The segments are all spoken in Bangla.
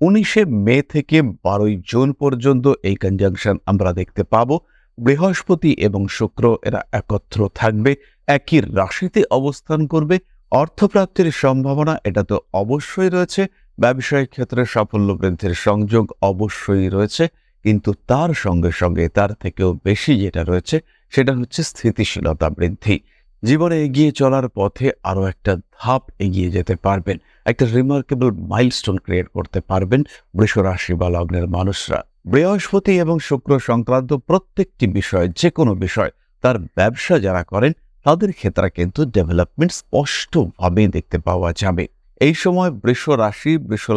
উনিশে মে থেকে বারোই জুন পর্যন্ত এই কনজাংশন আমরা দেখতে পাব। বৃহস্পতি এবং শুক্র এরা একত্র থাকবে, একই রাশিতে অবস্থান করবে। অর্থপ্রাপ্তির সম্ভাবনা, এটা তো অবশ্যই রয়েছে। ব্যবসায়িক ক্ষেত্রে সাফল্য বৃদ্ধির সংযোগ অবশ্যই রয়েছে, কিন্তু তার সঙ্গে সঙ্গে তার থেকেও বেশি যেটা রয়েছে, সেটা হচ্ছে স্থিতিশীলতা বৃদ্ধি। জীবনে এগিয়ে চলার পথে আরও একটা ধাপ এগিয়ে যেতে পারবেন। একটা রিমার্কেবল মাইলস্টোন ক্রিয়েট করতে পারবেন বৃষ রাশি বা লগ্নের মানুষরা। বৃহস্পতি এবং শুক্র সংক্রান্ত প্রত্যেকটি বিষয় যে কোনো বিষয়, তার ব্যবসা যারা করেন, তাদের ক্ষেত্রে কিন্তু ডেভেলপমেন্ট স্পষ্টভাবে দেখতে পাওয়া যাবে। এই সময় বৃষ রাশি, বৃষ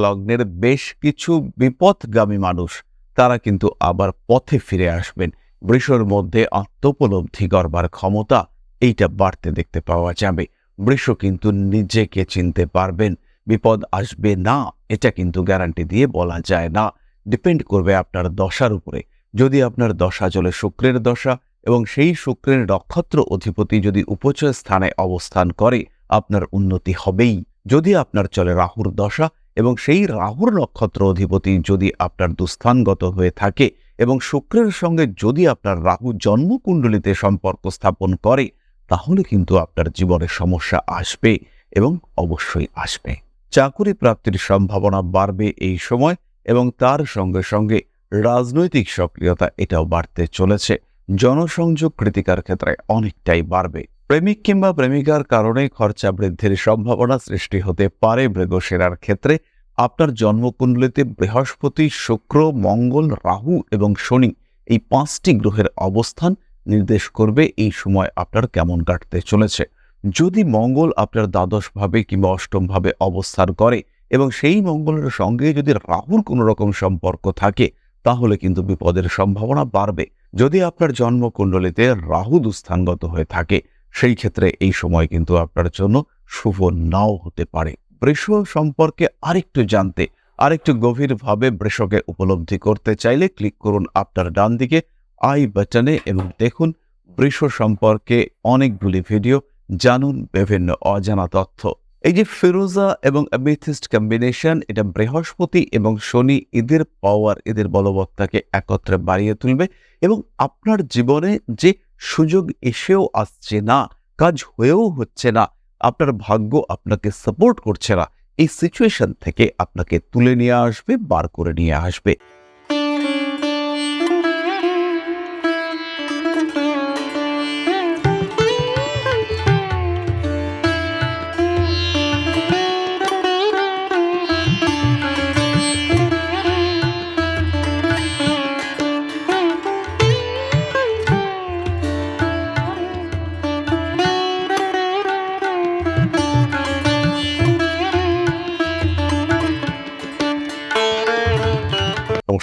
বেশ কিছু বিপদগামী মানুষ, তারা কিন্তু আবার পথে ফিরে আসবেন। বৃষর মধ্যে আত্মোপলব্ধি করবার ক্ষমতা এইটা বাড়তে দেখতে পাওয়া যাবে। বৃষ কিন্তু নিজেকে চিনতে পারবেন, বিপদ আসবে না, এটা কিন্তু গ্যারান্টি দিয়ে বলা যায় না। ডিপেন্ড করবে আপনার দশার উপরে। যদি আপনার দশা চলে শুক্রের দশা এবং সেই শুক্রের নক্ষত্র অধিপতি যদি উপচয় স্থানে অবস্থান করে, আপনার উন্নতি হবেই। যদি আপনার চলে রাহুর দশা এবং সেই রাহুর নক্ষত্র অধিপতি যদি আপনার দুস্থানগত হয়ে থাকে এবং শুক্রের সঙ্গে যদি আপনার রাহু জন্মকুণ্ডলিতে সম্পর্ক স্থাপন করে তাহলে কিন্তু আপনার জীবনে সমস্যা আসবে এবং অবশ্যই আসবে। চাকুরি প্রাপ্তির সম্ভাবনা বাড়বে এই সময় এবং তার সঙ্গে সঙ্গে রাজনৈতিক সক্রিয়তা এটাও বাড়তে চলেছে। জনসংযোগ কৃতিকার ক্ষেত্রে অনেকটাই বাড়বে। প্রেমিক কিংবা প্রেমিকার কারণে খরচা বৃদ্ধির সম্ভাবনা সৃষ্টি হতে পারে মৃগসেরার ক্ষেত্রে। আপনার জন্মকুণ্ডলিতে বৃহস্পতি, শুক্র, মঙ্গল, রাহু এবং শনি এই পাঁচটি গ্রহের অবস্থান নির্দেশ করবে এই সময় আপনার কেমন কাটতে চলেছে। যদি মঙ্গল আপনার দ্বাদশভাবে কিংবা অষ্টমভাবে অবস্থান করে এবং সেই মঙ্গলের সঙ্গে যদি রাহুর কোনো রকম সম্পর্ক থাকে, তাহলে কিন্তু বিপদের সম্ভাবনা বাড়বে। যদি আপনার জন্মকুণ্ডলিতে রাহু দুস্থানগত হয়ে থাকে, সেই ক্ষেত্রে এই সময় কিন্তু আপনার জন্য শুভ নাও হতে পারে। বৃষ সম্পর্কে আরেকটু জানতে, আরেকটু গভীরভাবে বৃষকে উপলব্ধি করতে চাইলে ক্লিক করুন আপনার ডান দিকে আই বাটনে এবং দেখুন বৃষ সম্পর্কে অনেকগুলি ভিডিও, জানুন বিভিন্ন অজানা তথ্য। এই যে ফিরোজা এবং অ্যামিথিস্ট কম্বিনেশন, এটা বৃহস্পতি এবং শনি এদের পাওয়ার এদের বলবত্তাকে একত্রে বাড়িয়ে তুলবে এবং আপনার জীবনে যে সুযোগ এসেও আসছে না, কাজ হয়েও হচ্ছে না, আপনার ভাগ্য আপনাকে সাপোর্ট করছে না, এই সিচুয়েশন থেকে আপনাকে তুলে নিয়ে আসবে, বার করে নিয়ে আসবে।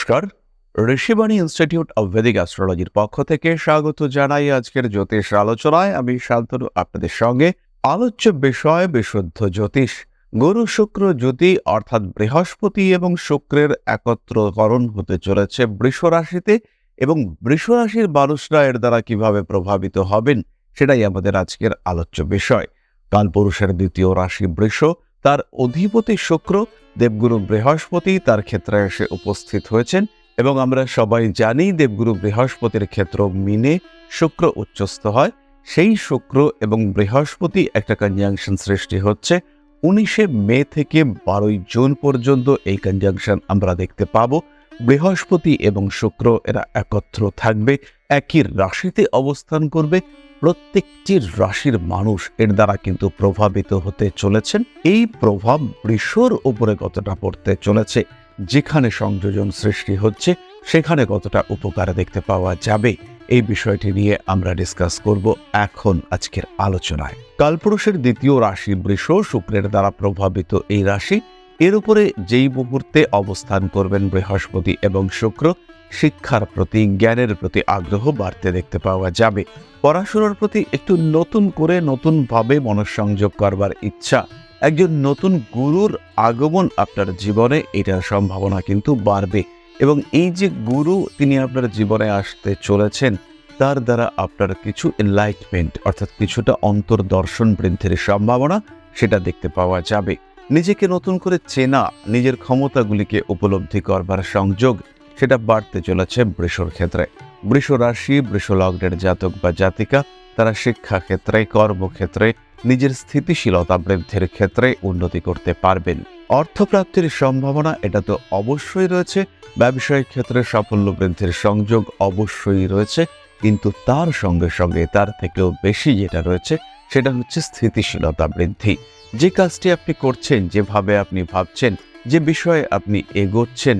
নমস্কার। ঋষিবাণী ইনস্টিটিউট অব ভেদিক অ্যাস্ট্রোলজির পক্ষ থেকে স্বাগত জানাই আজকের জ্যোতিষ আলোচনায়। আমি শান্তনু, আপনাদের সঙ্গে আলোচ্য বিষয় বিশুদ্ধ জ্যোতিষ। গুরু, শুক্র, জ্যোতি অর্থাৎ বৃহস্পতি এবং শুক্রের একত্রকরণ হতে চলেছে বৃষ রাশিতে এবং বৃষ রাশির মানুষরা এর দ্বারা কীভাবে প্রভাবিত হবেন, সেটাই আমাদের আজকের আলোচ্য বিষয়। কালপুরুষের দ্বিতীয় রাশি বৃষ তার অধিপতি শুক্র দেবগুরু বৃহস্পতি তার ক্ষেত্রে এসে উপস্থিত হয়েছেন এবং আমরা সবাই জানি দেবগুরু বৃহস্পতির ক্ষেত্র মিনে শুক্র উচ্চস্থ হয়। সেই শুক্র এবং বৃহস্পতি একটা কনজাংশন সৃষ্টি হচ্ছে। উনিশে মে থেকে বারোই জুন পর্যন্ত এই কনজাংশন আমরা দেখতে পাব। বৃহস্পতি এবং শুক্র এরা একত্র থাকবে, একই রাশিতে অবস্থান করবে। প্রত্যেকটি রাশির মানুষ এর দ্বারা কিন্তু প্রভাবিত হতে চলেছেন। এই প্রভাব বৃষর উপরে কতটা পড়তে চলেছে, যেখানে সংযোজন সৃষ্টি হচ্ছে, সেখানে কতটা উপকার দেখতে পাওয়া যাবে, এই বিষয়টি নিয়ে আমরা ডিসকাস করব এখন আজকের আলোচনায়। কালপুরুষের দ্বিতীয় রাশি বৃষ শুক্রের দ্বারা প্রভাবিত এই রাশি, এর উপরে যেই মুহূর্তে অবস্থান করবেন বৃহস্পতি এবং শুক্র শিক্ষার প্রতি, জ্ঞানের প্রতি আগ্রহ বাড়তে দেখতে পাওয়া যাবে। পড়াশোনার প্রতি একটু নতুন করে, নতুনভাবে মনঃসংযোগ করবার ইচ্ছা। একজন নতুন গুরুর আগমন আপনার জীবনে এটার সম্ভাবনা কিন্তু বাড়বে। এবং এই যে গুরু, তিনি আপনার জীবনে আসতে চলেছেন, তার দ্বারা আপনার কিছু এনলাইটমেন্ট অর্থাৎ কিছুটা অন্তর্দর্শন বৃদ্ধির সম্ভাবনা সেটা দেখতে পাওয়া যাবে। নিজেকে নতুন করে চেনা, নিজের ক্ষমতাগুলিকে উপলব্ধি করবার সংযোগ সেটা বাড়তে চলেছে বৃষর ক্ষেত্রে। বৃষ রাশি, বৃষ লগ্নের জাতক বা জাতিকা, তারা শিক্ষা ক্ষেত্রে কর্মক্ষেত্রে, নিজের স্থিতিশীলতা বৃদ্ধির ক্ষেত্রে উন্নতি করতে পারবেন। অর্থপ্রাপ্তির সম্ভাবনা, এটা তো অবশ্যই রয়েছে। ব্যবসায়িক ক্ষেত্রে সাফল্য বৃদ্ধির সংযোগ অবশ্যই রয়েছে, কিন্তু তার সঙ্গে সঙ্গে তার থেকেও বেশি যেটা রয়েছে, সেটা হচ্ছে স্থিতিশীলতা বৃদ্ধি। যে কাজটি আপনি করছেন, যেভাবে আপনি ভাবছেন যে বিষয়ে আপনি এগোচ্ছেন,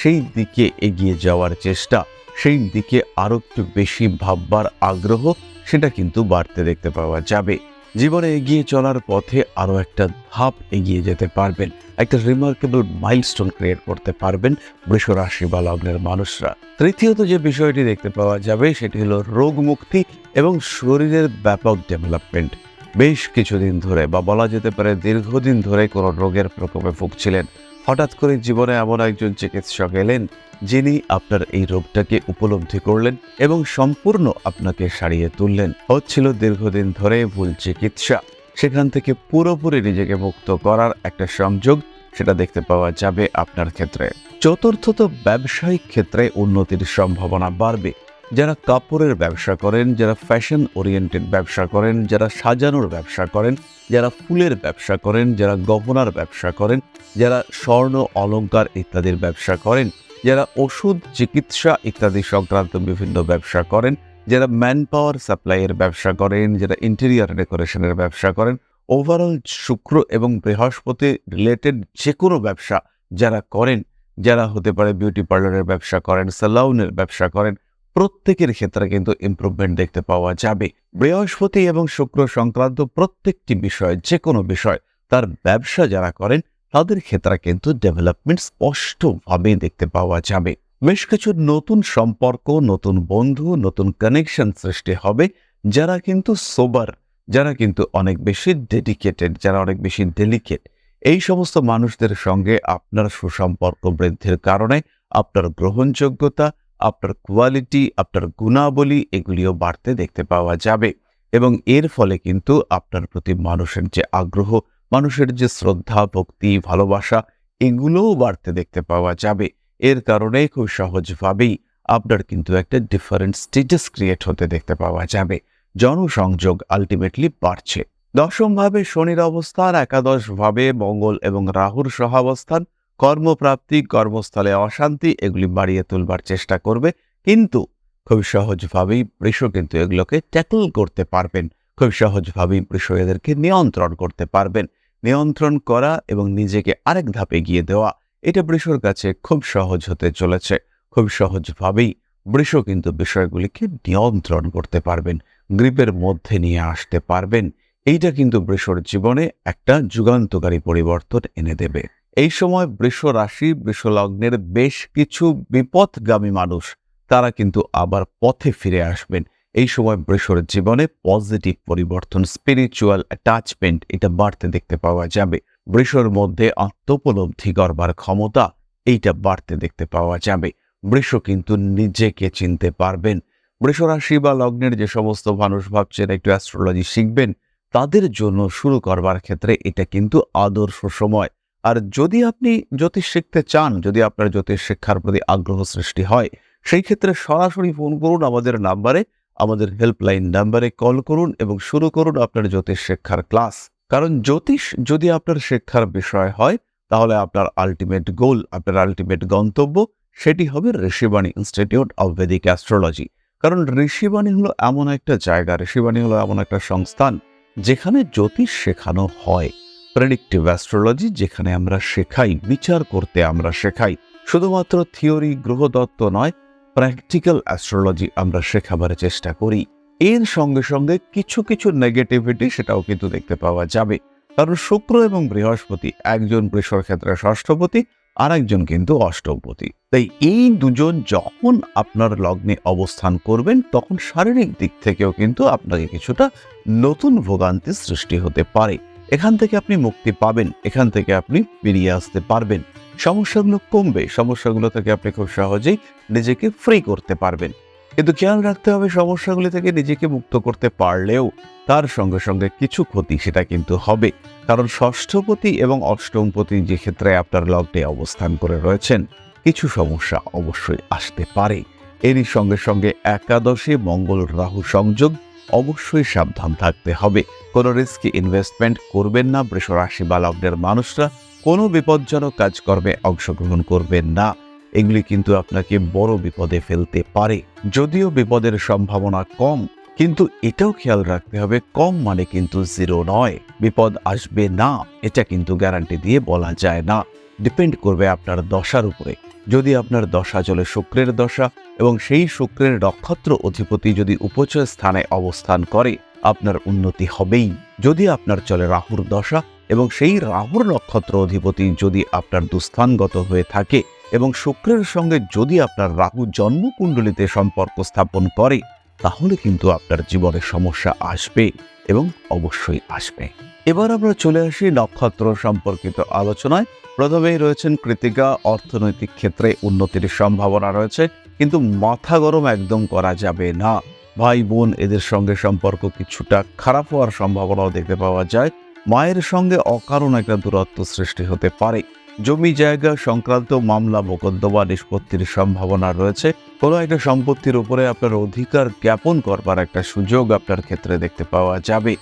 সেই দিকে এগিয়ে যাওয়ার চেষ্টা, সেই দিকে আরও একটু বেশি ভাববার আগ্রহ, সেটা কিন্তু বাড়তে দেখতে পাওয়া যাবে। জীবনে এগিয়ে চলার পথে আরও একটা ধাপ এগিয়ে যেতে পারবেন, একটা রিমার্কেবল মাইলস্টোন ক্রিয়েট করতে পারবেন বৃষ রাশি বা লগ্নের মানুষরা। তৃতীয়ত যে বিষয়টি দেখতে পাওয়া যাবে, সেটি হলো রোগ মুক্তি এবং শরীরের ব্যাপক ডেভেলপমেন্ট বেশ কিছুদিন ধরে বা বলা যেতে পারে দীর্ঘদিন ধরে কোনো রোগের প্রকোপে ভুগছিলেন। হঠাৎ করে জীবনে এমন একজন চিকিৎসক এলেন, যিনি আপনার এই রোগটাকে উপলব্ধি করলেন এবং সম্পূর্ণ আপনাকে সারিয়ে তুললেন। হচ্ছিল দীর্ঘদিন ধরে ভুল চিকিৎসা। সেখান থেকে পুরোপুরি নিজেকে মুক্ত করার একটা সংযোগ সেটা দেখতে পাওয়া যাবে আপনার ক্ষেত্রে। চতুর্থত ব্যবসায়িক ক্ষেত্রে উন্নতির সম্ভাবনা বাড়বে। যারা কাপড়ের ব্যবসা করেন যারা ফ্যাশন ওরিয়েন্টেড ব্যবসা করেন যারা সাজানোর ব্যবসা করেন যারা ফুলের ব্যবসা করেন যারা গহনার ব্যবসা করেন যারা স্বর্ণ অলঙ্কার ইত্যাদির ব্যবসা করেন যারা ওষুধ চিকিৎসা ইত্যাদি সংক্রান্ত বিভিন্ন ব্যবসা করেন যারা ম্যান পাওয়ার সাপ্লাইয়ের ব্যবসা করেন যারা ইন্টেরিয়ার ডেকোরেশনের ব্যবসা করেন ওভারঅল শুক্র এবং বৃহস্পতি রিলেটেড যে কোনো ব্যবসা যারা করেন যারা হতে পারে বিউটি পার্লারের ব্যবসা করেন সালাউনের ব্যবসা করেন প্রত্যেকের ক্ষেত্রে কিন্তু ইমপ্রুভমেন্ট দেখতে পাওয়া যাবে। বৃহস্পতি এবং শুক্র সংক্রান্ত প্রত্যেকটি বিষয় যে কোনো বিষয়, তার ব্যবসা যারা করেন, তাদের ক্ষেত্রে কিন্তু ডেভেলপমেন্ট স্পষ্টভাবে দেখতে পাওয়া যাবে। বেশ কিছু নতুন সম্পর্ক, নতুন বন্ধু, নতুন কানেকশন সৃষ্টি হবে, যারা কিন্তু সোবার যারা কিন্তু অনেক বেশি ডেডিকেটেড যারা অনেক বেশি ডেলিকেট এই সমস্ত মানুষদের সঙ্গে আপনার সুসম্পর্ক বৃদ্ধির কারণে, আপনার গ্রহণযোগ্যতা আপনার কোয়ালিটি আপনার গুণাবলী এগুলিও বাড়তে দেখতে পাওয়া যাবে এবং এর ফলে কিন্তু আপনার প্রতি মানুষের যে আগ্রহ, মানুষের যে শ্রদ্ধা, ভক্তি, ভালোবাসা এগুলোও বাড়তে দেখতে পাওয়া যাবে। এর কারণে খুব সহজভাবেই আপনার কিন্তু একটা ডিফারেন্ট স্টেটাস ক্রিয়েট হতে দেখতে পাওয়া যাবে। জনসংযোগ আলটিমেটলি বাড়ছে। দশমভাবে শনির অবস্থান, একাদশভাবে মঙ্গল এবং রাহুর সহাবস্থান কর্মপ্রাপ্তি, কর্মস্থলে অশান্তি, এগুলি বাড়িয়ে তুলবার চেষ্টা করবে। কিন্তু খুব সহজভাবেই বৃষ কিন্তু এগুলোকে ট্যাকল করতে পারবেন। খুব সহজভাবেই বৃষ এদেরকে নিয়ন্ত্রণ করতে পারবেন। নিয়ন্ত্রণ করা এবং নিজেকে আরেক ধাপে গিয়ে দেওয়া, এটা বৃষর কাছে খুব সহজ হতে চলেছে। খুব সহজভাবেই বৃষ কিন্তু বিষয়গুলিকে নিয়ন্ত্রণ করতে পারবেন, গ্রিপের মধ্যে নিয়ে আসতে পারবেন। এইটা কিন্তু বৃষর জীবনে একটা যুগান্তকারী পরিবর্তন এনে দেবে। এই সময় বৃষ রাশি, বৃষ লগ্নের বেশ কিছু বিপদগামী মানুষ, তারা কিন্তু আবার পথে ফিরে আসবেন। এই সময় বৃষর জীবনে পজিটিভ পরিবর্তন স্পিরিচুয়াল অ্যাটাচমেন্ট এটা বাড়তে দেখতে পাওয়া যাবে। বৃষর মধ্যে আত্মোপলব্ধি করবার ক্ষমতা এইটা বাড়তে দেখতে পাওয়া যাবে। বৃষ কিন্তু নিজেকে চিনতে পারবেন। বৃষ রাশি বা লগ্নের যে সমস্ত মানুষ ভাবছেন, একটু অ্যাস্ট্রোলজি শিখবেন, তাদের জন্য শুরু করবার ক্ষেত্রে এটা কিন্তু আদর্শ সময়। আর যদি আপনি জ্যোতিষ শিখতে চান, যদি আপনার জ্যোতিষ শিক্ষার প্রতি আগ্রহ সৃষ্টি হয়, সেই ক্ষেত্রে সরাসরি ফোন করুন আমাদের নাম্বারে আমাদের হেল্পলাইন নাম্বারে কল করুন এবং শুরু করুন আপনার জ্যোতিষ শিক্ষার ক্লাস কারণ জ্যোতিষ যদি আপনার শিক্ষার বিষয় হয়, তাহলে আপনার আলটিমেট গোল আপনার আলটিমেট গন্তব্য সেটি হবে Rishibani institute of Vedic astrology কারণ ঋষিবাণী হলো এমন একটা জায়গা, ঋষিবাণী হলো এমন একটা সংস্থান যেখানে জ্যোতিষ শেখানো হয়। প্রেডিক্টিভ অ্যাস্ট্রোলজি যেখানে আমরা শেখাই, বিচার করতে আমরা শেখাই। শুধুমাত্র থিওরি গ্রহদত্ত নয় প্র্যাকটিক্যাল অ্যাস্ট্রোলজি আমরা শেখাবার চেষ্টা করি। এর সঙ্গে সঙ্গে কিছু কিছু নেগেটিভিটি সেটাও কিন্তু দেখতে পাওয়া যাবে। কারণ শুক্র এবং বৃহস্পতি, একজন বৃষর ক্ষেত্রে ষষ্ঠপতি আর একজন কিন্তু অষ্টমপতি তাই এই দুজন যখন আপনার লগ্নে অবস্থান করবেন, তখন শারীরিক দিক থেকেও কিন্তু আপনাকে কিছুটা নতুন ভোগান্তি সৃষ্টি হতে পারে। এখান থেকে আপনি মুক্তি পাবেন, এখান থেকে আপনি বেরিয়ে আসতে পারবেন। সমস্যাগুলো কমবে, সমস্যাগুলো থেকে আপনি খুব সহজেই নিজেকে ফ্রি করতে পারবেন। কিন্তু খেয়াল রাখতে হবে, সমস্যাগুলি থেকে নিজেকে মুক্ত করতে পারলেও তার সঙ্গে সঙ্গে কিছু ক্ষতি সেটা কিন্তু হবে। কারণ ষষ্ঠপতি এবং অষ্টমপতি যে ক্ষেত্রে আপনার লগ্নে অবস্থান করে রয়েছেন, কিছু সমস্যা অবশ্যই আসতে পারে। এরই সঙ্গে সঙ্গে একাদশে মঙ্গল রাহু সংযোগ অবশ্যই সাবধান থাকতে হবে। কোনো রিস্কি ইনভেস্টমেন্ট করবেন না বৃষ রাশি বা লগ্নের মানুষরা কোনো বিপজ্জনক কাজকর্মে অংশগ্রহণ করবেন না। এগুলি কিন্তু আপনাকে বড় বিপদে ফেলতে পারে। যদিও বিপদের সম্ভাবনা কম, কিন্তু এটাও খেয়াল রাখতে হবে, কম মানে কিন্তু জিরো নয়। বিপদ আসবে না, এটা কিন্তু গ্যারান্টি দিয়ে বলা যায় না। ডিপেন্ড করবে আপনার দশার উপরে। যদি আপনার দশা চলে শুক্রের দশা এবং সেই শুক্রের নক্ষত্র অধিপতি যদি উপচয় স্থানে অবস্থান করে, আপনার উন্নতি হবেই। যদি আপনার চলে রাহুর দশা এবং সেই রাহুর নক্ষত্র অধিপতি যদি আপনার দুস্থানগত হয়ে থাকে এবং শুক্রের সঙ্গে যদি আপনার রাহু জন্মকুণ্ডলিতে সম্পর্ক স্থাপন করে তাহলে কিন্তু আপনার জীবনে সমস্যা আসবে এবং অবশ্যই আসবে। এবার আমরা চলে আসি নক্ষত্র সম্পর্কিত আলোচনায়। প্রথমেই রয়েছেন কৃতিকা, অর্থনৈতিক ক্ষেত্রে উন্নতির সম্ভাবনা রয়েছে, কিন্তু মাথা গরম একদম করা যাবে না। ভাই বোন, এদের সঙ্গে সম্পর্ক কিছুটা খারাপ হওয়ার সম্ভাবনাও দেখতে পাওয়া যায়। মায়ের সঙ্গে অকারণ একটা দূরত্ব সৃষ্টি হতে পারে। জমি জায়গা সংক্রান্ত মামলা, মোকদ্দমা, নিষ্পত্তির সম্ভাবনা রয়েছে। কোনো একটা সম্পত্তির উপরে আপনার অধিকার জ্ঞাপন করবার একটা সুযোগ আপনার ক্ষেত্রে দেখতে পাওয়া যাবে।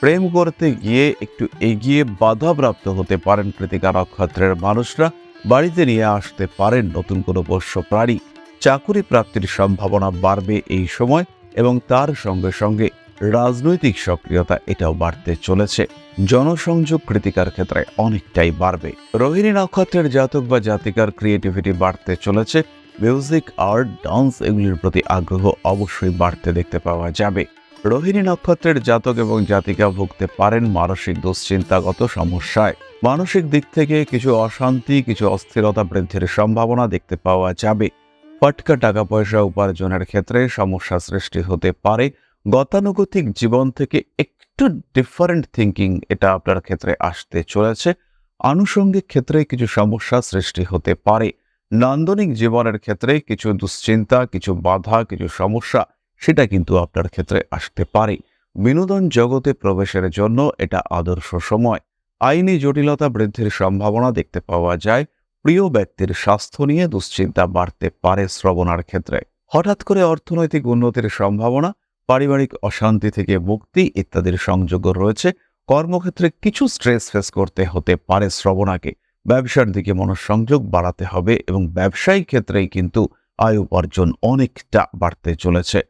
প্রেম করতে গিয়ে একটু এগিয়ে বাধাপ্রাপ্ত হতে পারেন কৃতিকা নক্ষত্রের মানুষরা। বাড়িতে নিয়ে আসতে পারেন নতুন কোনো পোষ্য প্রাণী। চাকুরি প্রাপ্তির সম্ভাবনা বাড়বে এই সময় এবং তার সঙ্গে সঙ্গে রাজনৈতিক সক্রিয়তা এটাও বাড়তে চলেছে। জনসংযোগ কৃতিকার ক্ষেত্রে অনেকটাই বাড়বে। রোহিণী নক্ষত্রের জাতক বা জাতিকার ক্রিয়েটিভিটি বাড়তে চলেছে। মিউজিক আর্ট ডান্স এগুলির প্রতি আগ্রহ অবশ্যই বাড়তে দেখতে পাওয়া যাবে। রোহিণী নক্ষত্রের জাতক এবং জাতিকা ভুগতে পারেন মানসিক দুশ্চিন্তাগত সমস্যায়। মানসিক দিক থেকে কিছু অশান্তি, কিছু অস্থিরতা বৃদ্ধির সম্ভাবনা দেখতে পাওয়া যাবে। ফটকা টাকা পয়সা উপার্জনের ক্ষেত্রে সমস্যা সৃষ্টি হতে পারে। গতানুগতিক জীবন থেকে একটু ডিফারেন্ট থিঙ্কিং এটা আপনার ক্ষেত্রে আসতে চলেছে। আনুষঙ্গিক ক্ষেত্রে কিছু সমস্যা সৃষ্টি হতে পারে। নান্দনিক জীবনের ক্ষেত্রে কিছু দুশ্চিন্তা, কিছু বাধা, কিছু সমস্যা, সেটা কিন্তু আপনার ক্ষেত্রে আসতে পারে। বিনোদন জগতে প্রবেশের জন্য এটা আদর্শ সময়। আইনি জটিলতা বৃদ্ধির সম্ভাবনা দেখতে পাওয়া যায়। প্রিয় ব্যক্তির স্বাস্থ্য নিয়ে দুশ্চিন্তা বাড়তে পারে শ্রবণার ক্ষেত্রে। হঠাৎ করে অর্থনৈতিক উন্নতির সম্ভাবনা পারিবারিক অশান্তি থেকে মুক্তি ইত্যাদির সংযোগ রয়েছে। কর্মক্ষেত্রে কিছু স্ট্রেস ফেস করতে হতে পারে শ্রবণাকে। ব্যবসার দিকে মনোসংযোগ বাড়াতে হবে এবং ব্যবসায়িক ক্ষেত্রেই কিন্তু আয় উপার্জন অনেকটা বাড়তে চলেছে।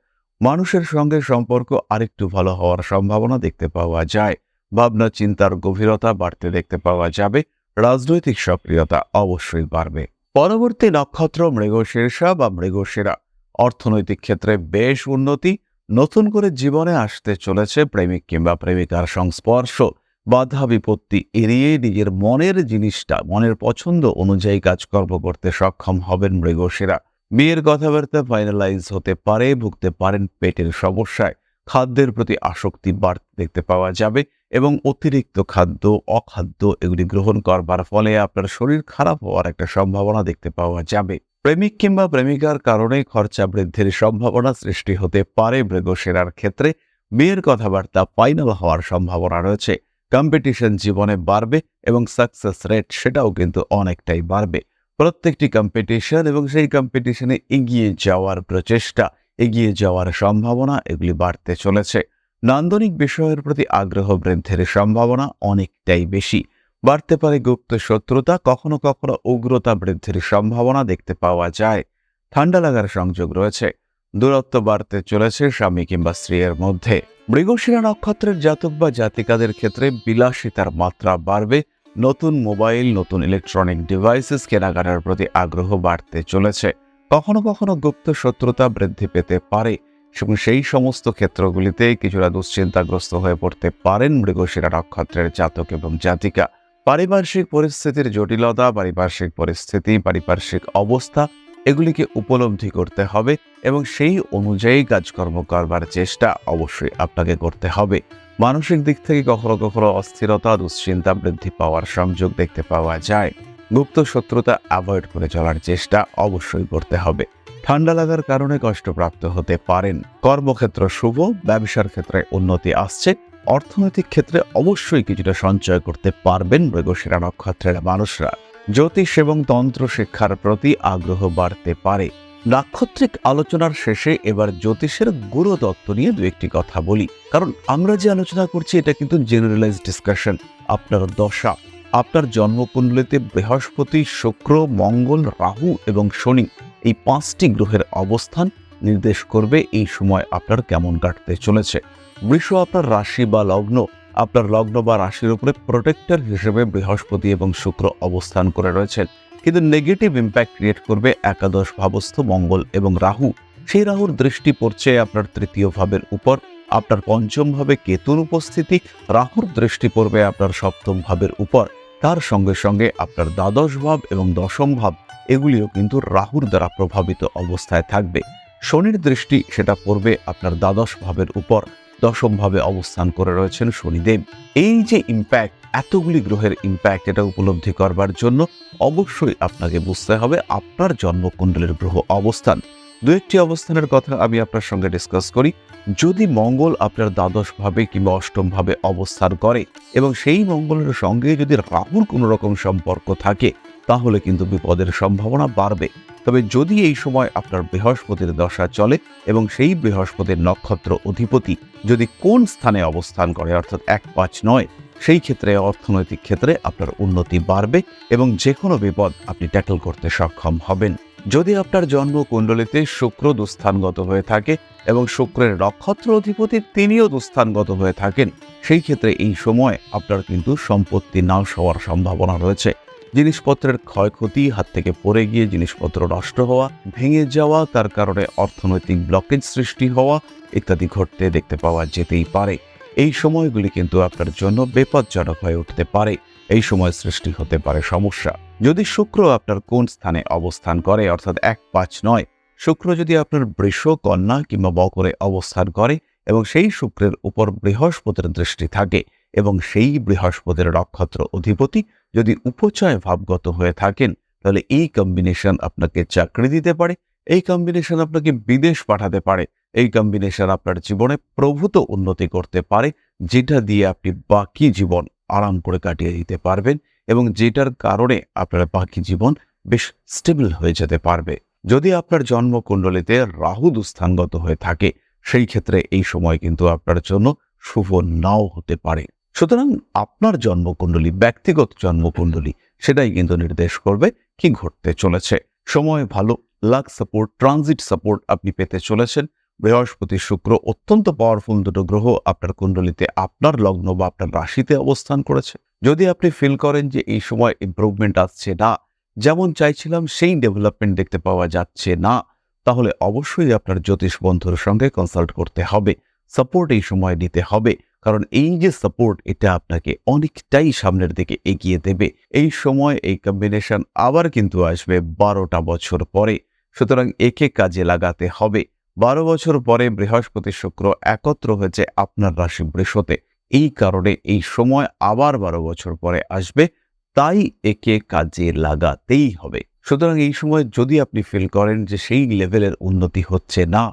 মানুষের সঙ্গে সম্পর্ক আরেকটু ভালো হওয়ার সম্ভাবনা দেখতে পাওয়া যায়। ভাবনা, চিন্তার গভীরতা বাড়তে দেখতে পাওয়া যাবে। রাজনৈতিক সক্রিয়তা অবশ্যই বাড়বে। পরবর্তী নক্ষত্র মৃগশীর্ষা বা মৃগশিরা। অর্থনৈতিক ক্ষেত্রে বেশ উন্নতি নতুন করে জীবনে আসতে চলেছে প্রেমিক কিংবা প্রেমিকার সংস্পর্শ, বাধা, বিপত্তি এড়িয়ে নিজের মনের জিনিসটা, মনের পছন্দ অনুযায়ী কাজকর্ম করতে সক্ষম হবেন মৃগশিরা। বিয়ের কথাবার্তা ফাইনালাইজ হতে পারে, ভুগতে পারেন পেটের সমস্যায়। খাদ্যের প্রতি আসক্তি বাড়তে দেখতে পাওয়া যাবে এবং অতিরিক্ত খাদ্য, অখাদ্য এগুলি গ্রহণ করবার ফলে আপনার শরীর খারাপ হওয়ার একটা সম্ভাবনা দেখতে পাওয়া যাবে। প্রেমিক কিংবা প্রেমিকার কারণে খরচা বৃদ্ধির সম্ভাবনা সৃষ্টি হতে পারে মৃগসেরার ক্ষেত্রে। বিয়ের কথাবার্তা ফাইনাল হওয়ার সম্ভাবনা রয়েছে। কম্পিটিশন জীবনে বাড়বে এবং সাকসেস রেট সেটাও কিন্তু অনেকটাই বাড়বে। প্রত্যেকটি কম্পিটিশন এবং সেই কম্পিটিশনে এগিয়ে যাওয়ার প্রচেষ্টা, এগিয়ে যাওয়ার সম্ভাবনা এগুলি বাড়তে চলেছে। নান্দনিক বিষয়ের প্রতি আগ্রহ বৃদ্ধির সম্ভাবনা অনেকটাই বেশি। বাড়তে পারে গুপ্ত শত্রুতা, কখনো কখনো উগ্রতা বৃদ্ধির সম্ভাবনা দেখতে পাওয়া যায়। ঠান্ডা লাগার সংযোগ রয়েছে। দূরত্ব বাড়তে চলেছে স্বামী কিংবা স্ত্রীর মধ্যে। মৃগশিরা নক্ষত্রের জাতক বা জাতিকাদের ক্ষেত্রে বিলাসিতার মাত্রা বাড়বে। নতুন মোবাইল, নতুন ইলেকট্রনিক ডিভাইসেস কেনাকাটার প্রতি আগ্রহ বাড়তে চলেছে। কখনো কখনো গুপ্ত শত্রুতা বৃদ্ধি পেতে পারে। এবং সেই সমস্ত ক্ষেত্রগুলিতে কিছুটা দুশ্চিন্তাগ্রস্ত হয়ে পড়তে পারেন মৃগশিরা নক্ষত্রের জাতক এবং জাতিকা। পারিপার্শ্বিক পরিস্থিতির জটিলতা পারিপার্শ্বিক পরিস্থিতি পারিপার্শ্বিক অবস্থা এগুলিকে উপলব্ধি করতে হবে এবং সেই অনুযায়ী কাজকর্ম করবার চেষ্টা অবশ্যই আপনাকে করতে হবে। মানসিক দিক থেকে কখনো কখনো অস্থিরতা দুশ্চিন্তা বৃদ্ধি পাওয়ার সংযোগ দেখতে পাওয়া যায়। গুপ্ত শত্রুতা অ্যাভয়েড করে চলার চেষ্টা অবশ্যই করতে হবে। ঠান্ডা লাগার কারণে কষ্টপ্রাপ্ত হতে পারেন। কর্মক্ষেত্র শুভ ব্যবসার ক্ষেত্রে উন্নতি আসছে অর্থনৈতিক ক্ষেত্রে অবশ্যই কিছুটা সঞ্চয় করতে পারবেন মৃগশিরা নক্ষত্রের মানুষরা। জ্যোতিষ এবং তন্ত্র শিক্ষার প্রতি আগ্রহ বাড়তে পারে। নাক্ষত্রিক আলোচনার শেষে এবার জ্যোতিষের গুরুতত্ত্ব নিয়ে দু একটি কথা বলি। কারণ আমরা যে আলোচনা করছি, এটা কিন্তু জেনারেলাইজ ডিসকাশন আপনার দশা। আপনার জন্মকুণ্ডলিতে বৃহস্পতি, শুক্র, মঙ্গল, রাহু এবং শনি এই পাঁচটি গ্রহের অবস্থান নির্দেশ করবে এই সময় আপনার কেমন কাটতে চলেছে। বৃষ আপনার রাশি বা লগ্ন, আপনার লগ্ন বা রাশির উপরে প্রোটেক্টর হিসেবে বৃহস্পতি এবং শুক্র অবস্থান করে রয়েছেন। কিন্তু নেগেটিভ ইম্প্যাক্ট ক্রিয়েট করবে একাদশ ভাবস্থ মঙ্গল এবং রাহু। সেই রাহুর দৃষ্টি পড়ছে আপনার তৃতীয় ভাবের উপর। আপনার পঞ্চম ভাবে কেতুর উপস্থিতি, রাহুর দৃষ্টি পড়বে আপনার সপ্তম ভাবের উপর। তার সঙ্গে সঙ্গে আপনার দ্বাদশ ভাব এবং দশম ভাব, এগুলিও কিন্তু রাহুর দ্বারা প্রভাবিত অবস্থায় থাকবে। শনির দৃষ্টি সেটা পড়বে আপনার দ্বাদশ ভাবের উপর। দশম ভাবে অবস্থান করে রয়েছেন শনিদেব। এই যে ইম্প্যাক্ট এতগুলি গ্রহের ইম্প্যাক্ট এটা উপলব্ধি করবার জন্য অবশ্যই আপনাকে বুঝতে হবে আপনার জন্মকুণ্ডলের গ্রহ অবস্থান। দু একটি অবস্থানের কথা আমি আপনার সঙ্গে ডিসকাস করি। যদি মঙ্গল আপনার দ্বাদশ ভাবে কিংবা অষ্টম ভাবে অবস্থান করে এবং সেই মঙ্গলের সঙ্গে যদি রাহুর কোনো রকম সম্পর্ক থাকে, তাহলে কিন্তু বিপদের সম্ভাবনা বাড়বে। তবে যদি এই সময় আপনার বৃহস্পতির দশা চলে এবং সেই বৃহস্পতির নক্ষত্র অধিপতি যদি কোন স্থানে অবস্থান করে, অর্থাৎ এক পাঁচ নয়, সেই ক্ষেত্রে অর্থনৈতিক ক্ষেত্রে আপনার উন্নতি বাড়বে এবং যে কোনো বিপদ আপনি ট্যাকল করতে সক্ষম হবেন। যদি আপনার জন্ম কুণ্ডলিতে শুক্র দুস্থানগত হয়ে থাকে এবং শুক্রের নক্ষত্র অধিপতি তিনিও দুস্থানগত হয়ে থাকেন, সেই ক্ষেত্রে এই সময় আপনার কিন্তু সম্পত্তি নাশ হওয়ার সম্ভাবনা রয়েছে। জিনিসপত্রের ক্ষয়ক্ষতি, হাত থেকে পড়ে গিয়ে জিনিসপত্র নষ্ট হওয়া, ভেঙে যাওয়া, তার কারণে অর্থনৈতিক ব্লকেজ সৃষ্টি হওয়া ইত্যাদি ঘটতে দেখতে পাওয়া যেতেই পারে। এই সময়গুলি কিন্তু আপনার জন্য বিপজ্জনক হয়ে উঠতে পারে। এই সময় সৃষ্টি হতে পারে সমস্যা। যদি শুক্র আপনার কোন স্থানে অবস্থান করে, অর্থাৎ এক পাঁচ নয়, শুক্র যদি আপনার বৃষ, কন্যা কিংবা বকরে অবস্থান করে এবং সেই শুক্রের উপর বৃহস্পতির দৃষ্টি থাকে এবং সেই বৃহস্পতির নক্ষত্র অধিপতি যদি উপচয় ভাবগত হয়ে থাকেন, তাহলে এই কম্বিনেশন আপনাকে চাকরি দিতে পারে, এই কম্বিনেশন আপনাকে বিদেশ পাঠাতে পারে, এই কম্বিনেশন আপনার জীবনে প্রভূত উন্নতি করতে পারে, যেটা দিয়ে আপনি বাকি জীবন আরাম করে কাটিয়ে দিতে পারবেন এবং যেটার কারণে আপনার বাকি জীবন বেশ স্টেবল হয়ে যেতে পারবে। যদি আপনার জন্মকুণ্ডলিতে রাহু দুস্থানগত হয়ে থাকে, সেই ক্ষেত্রে এই সময় কিন্তু আপনার জন্য শুভ নাও হতে পারে। সুতরাং আপনার জন্মকুণ্ডলী, ব্যক্তিগত জন্মকুণ্ডলী, সেটাই কিন্তু নির্দেশ করবে কি ঘটতে চলেছে। সময় ভালো লাক সাপোর্ট ট্রানজিট সাপোর্ট আপনি পেতে চলেছেন। বৃহস্পতি শুক্র, অত্যন্ত পাওয়ারফুল দুটো গ্রহ আপনার কুণ্ডলিতে, আপনার লগ্ন বা আপনার রাশিতে অবস্থান করেছে। যদি আপনি ফিল করেন যে এই সময় ইমপ্রুভমেন্ট আসছে না, যেমন চাইছিলাম, সেই ডেভেলপমেন্ট দেখতে পাওয়া যাচ্ছে না, তাহলে অবশ্যই আপনার জ্যোতিষ বন্ধুর সঙ্গে কনসাল্ট করতে হবে। সাপোর্ট এই সময় নিতে হবে। কারণ এই যে সাপোর্ট এটা আপনাকে অনেকটাই সামনের দিকে এগিয়ে দেবে। এই সময় এই কম্বিনেশন আবার কিন্তু আসবে বারোটা বছর পরে। সুতরাং একে কাজে লাগাতে হবে। বারো বছর পরে বৃহস্পতি শুক্র একত্র হয়েছে আপনার রাশি বৃষতে। এই কারণে এই সময় আবার বারো বছর পরে আসবে। তাই একে কাজে লাগাতেই হবে। সুতরাং এই সময় যদি আপনি ফিল করেন যে সেই লেভেলের উন্নতি হচ্ছে না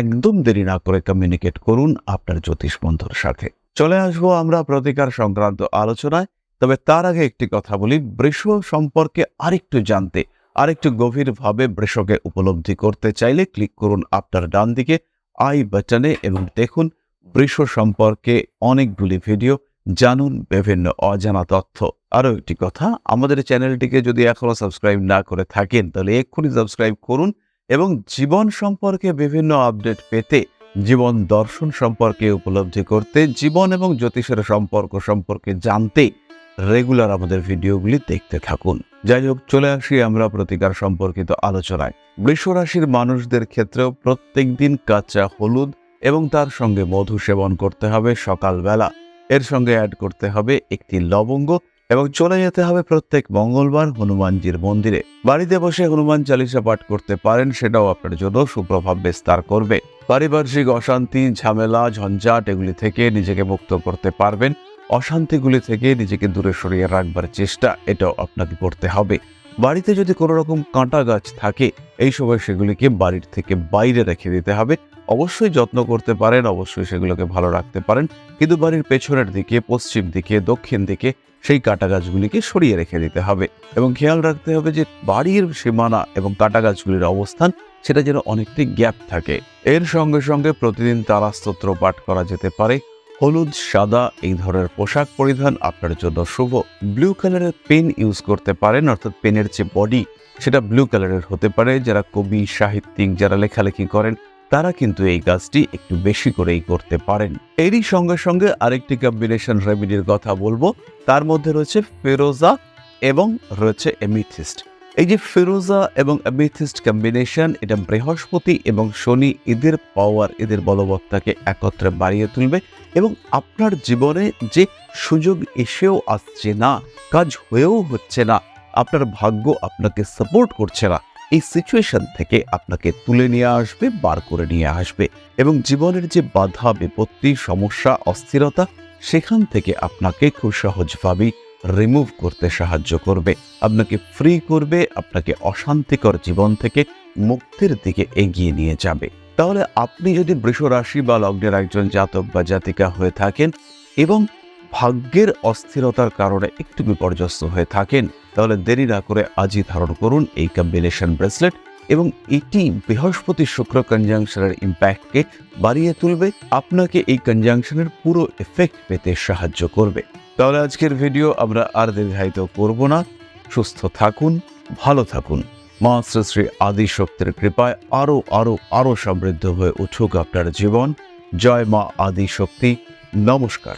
একদম দেরি না করে কমিউনিকেট করুন আপনার জ্যোতিষ বন্ধুর সাথে। চলে আসব আমরা প্রতিকার সংক্রান্ত আলোচনায়, তবে তার আগে একটি কথা বলি, বৃষ সম্পর্কে আরেকটু জানতে, আরেকটু গভীরভাবে বৃষকে উপলব্ধি করতে চাইলে ক্লিক করুন আপনার ডান দিকে আই বাটনে এবং দেখুন বৃষ সম্পর্কে অনেকগুলি ভিডিও, জানুন বিভিন্ন অজানা তথ্য। আরও একটি কথা, আমাদের চ্যানেলটিকে যদি এখনও সাবস্ক্রাইব না করে থাকেন, তাহলে এক্ষুনি সাবস্ক্রাইব করুন এবং জীবন সম্পর্কে বিভিন্ন আপডেট পেতে জীবন দর্শন সম্পর্কে উপলব্ধি করতে, জীবন এবং জ্যোতিষের সম্পর্ক সম্পর্কে জানতে রেগুলার আমাদের ভিডিওগুলি দেখতে থাকুন। যাই হোক চলে আসি আমরা প্রতিকার সম্পর্কিত আলোচনায়। বৃষ রাশির মানুষদের ক্ষেত্রেও প্রত্যেক দিন কাঁচা হলুদ এবং তার সঙ্গে মধু সেবন করতে হবে সকালবেলা। এর সঙ্গে অ্যাড করতে হবে একটি লবঙ্গ এবং চলে যেতে হবে প্রত্যেক মঙ্গলবার হনুমানজির মন্দিরে। বাড়িতে বসে হনুমান চালিসা পাঠ করতে পারেন, সেটাও আপনার জন্য সুপ্রভাব বিস্তার করবে। পারিপার্শ্বিক অশান্তি, ঝামেলা, ঝঞ্ঝাট এগুলি থেকে নিজেকে মুক্ত করতে পারবেন। অশান্তিগুলি থেকে নিজেকে দূরে সরিয়ে রাখবার চেষ্টা, এটাও আপনাকে করতে হবে। বাড়িতে যদি কোনো রকম কাঁটা গাছ থাকে, এই সময় সেগুলিকে বাড়ির থেকে বাইরে রেখে দিতে হবে। অবশ্যই যত্ন করতে পারেন, অবশ্যই সেগুলোকে ভালো রাখতে পারেন। কিন্তু বাড়ির পেছনের দিকে, পশ্চিম দিকে, দক্ষিণ দিকে সেই কাঁটা গাছগুলিকে সরিয়ে রেখে দিতে হবে এবং খেয়াল রাখতে হবে যে বাড়ির সীমানা এবং কাঁটা গাছগুলির অবস্থান, সেটা যেন অনেকটি গ্যাপ থাকে। এর সঙ্গে সঙ্গে প্রতিদিন তারা স্তোত্র পাঠ করা যেতে পারে। হলুদ, সাদা এই ধরনের পোশাক পরিধান আপনার জন্য শুভ। ব্লু কালারের পেন ইউজ করতে পারেন, অর্থাৎ পেনের যে বডি, সেটা ব্লু কালারের হতে পারে। যারা কবি, সাহিত্যিক, যারা লেখালেখি করেন তারা কিন্তু এই কাজটি একটু বেশি করেই করতে পারেন। এরই সঙ্গে সঙ্গে আরেকটি কম্বিনেশন রেমিডির কথা বলব। তার মধ্যে রয়েছে ফেরোজা এবং রয়েছে এমিথিস্ট এই যে ফিরোজা এবং অ্যামিথিস্ট কম্বিনেশন এটা বৃহস্পতি এবং শনি এদের পাওয়ার এদের বলবত্তাকে একত্রে বাড়িয়ে তুলবে এবং আপনার জীবনে যে সুযোগ এসেও আসছে না, কাজ হয়েও হচ্ছে না, আপনার ভাগ্য আপনাকে সাপোর্ট করছে না। এই সিচুয়েশন থেকে আপনাকে তুলে নিয়ে আসবে, বার করে নিয়ে আসবে এবং জীবনের যে বাধা, বিপত্তি, সমস্যা, অস্থিরতা, সেখান থেকে আপনাকে খুব সহজভাবেই রিমুভ করতে সাহায্য করবে। আপনাকে ফ্রি করবে, আপনাকে অশান্তিকর জীবন থেকে মুক্তির দিকে এগিয়ে নিয়ে যাবে। তাহলে আপনি যদি বৃষ রাশি বা লগ্নের একজন জাতক বা জাতিকা হয়ে থাকেন এবং ভাগ্যের অস্থিরতার কারণে একটু বিপর্যস্ত হয়ে থাকেন। তাহলে দেরি না করে আজই ধারণ করুন এই কম্বিনেশন ব্রেসলেট এবং এটি বৃহস্পতি শুক্র কনজাংশনের ইম্প্যাক্টকে বাড়িয়ে তুলবে, আপনাকে এই কনজাংশনের পুরো এফেক্ট পেতে সাহায্য করবে। তাহলে আজকের ভিডিও আমরা আর দীর্ঘায়িত করব না। সুস্থ থাকুন, ভালো থাকুন। মা শ্রী শ্রী আদি শক্তির কৃপায় আরও আরও আরও সমৃদ্ধ হয়ে উঠুক আপনার জীবন। জয় মা আদি শক্তি নমস্কার।